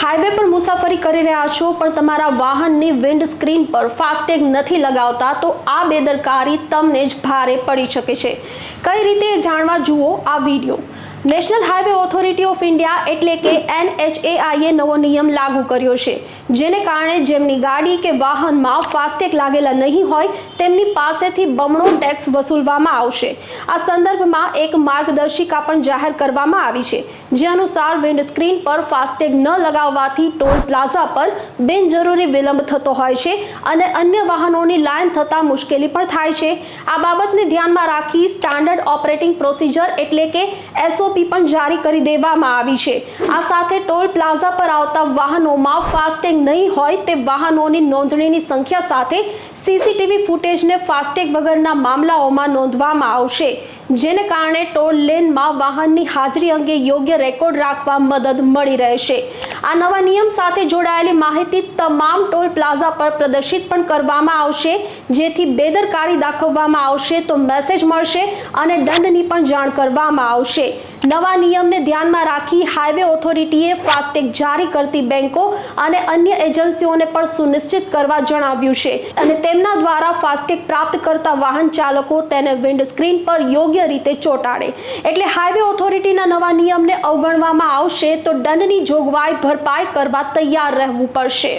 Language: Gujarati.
હાઈવે પર મુસાફરી કરી રહ્યા છો, પણ તમારા વાહનની વિન્ડ સ્ક્રીન પર ફાસ્ટેગ નથી લગાવતા, તો આ બેદરકારી તમને જ ભારે પડી શકે છે. કઈ રીતે જાણવા જુઓ આ video. National highway authority of India એટલે કે એનએચએઆઈએ નવો નિયમ લાગુ કર્યો છે. જેને કારણે જેમની ગાડી કે વાહનમાં ફાસ્ટેગ લાગેલા નહીં હોય, તેમની પાસેથી બમણો ટેક્સ વસૂલવામાં આવશે. આ સંદર્ભમાં એક માર્ગદર્શિકા પણ જાહેર કરવામાં આવી છે, જે અનુસાર વિન્ડસ્ક્રીન પર ફાસ્ટેગ ન લગાવવાથી ટોલ પ્લાઝા પર બિનજરૂરી વિલંબ થતો હોય છે અને અન્ય વાહનોની લાઇન થતાં મુશ્કેલી પણ થાય છે. આ બાબતને ધ્યાનમાં રાખી સ્ટાન્ડર્ડ ઓપરેટિંગ પ્રોસિજર એટલે કે એસઓપી પણ જારી કરી દેવામાં આવી છે. આ સાથે ટોલ પ્લાઝા પર આવતા વાહનોમાં ફાસ્ટેગ નહીં હોય તે વાહનોની નોંધણીની સંખ્યા સાથે સીસીટીવી ફૂટેજને ફાસ્ટેગ વગરના મામલાઓમાં નોંધવામાં આવશે, જેને કારણે ટોલ લેનમાં વાહનની હાજરી અંગે યોગ્ય રેકોર્ડ રાખવા મદદ મળી રહેશે. આ નવા નિયમ સાથે જોડાયેલી માહિતી તમામ ટોલ પ્લાઝા પર પ્રદર્શિત પણ કરવામાં આવશે. જેથી બેદરકારી દાખવવામાં આવશે તો મેસેજ મળશે અને દંડની પણ જાણ કરવામાં આવશે. નવા નિયમને ધ્યાનમાં રાખી હાઈવે ઓથોરિટીએ ફાસ્ટેગ જારી કરતી બેંકો અને અન્ય એજન્સીઓને પણ સુનિશ્ચિત કરવા જણાવ્યું છે. અને તેમના દ્વારા ફાસ્ટેગ પ્રાપ્ત કરતા વાહન ચાલકો તેને વિન્ડ સ્ક્રીન પર યોગ્ય રીતે ચોંટાડે. એટલે હાઈવે ઓથોરિટીના નવા નિયમને અવગણવામાં આવશે તો દંડની જોગવાઈ ભરપાઈ કરવા તૈયાર રહેવું પડશે.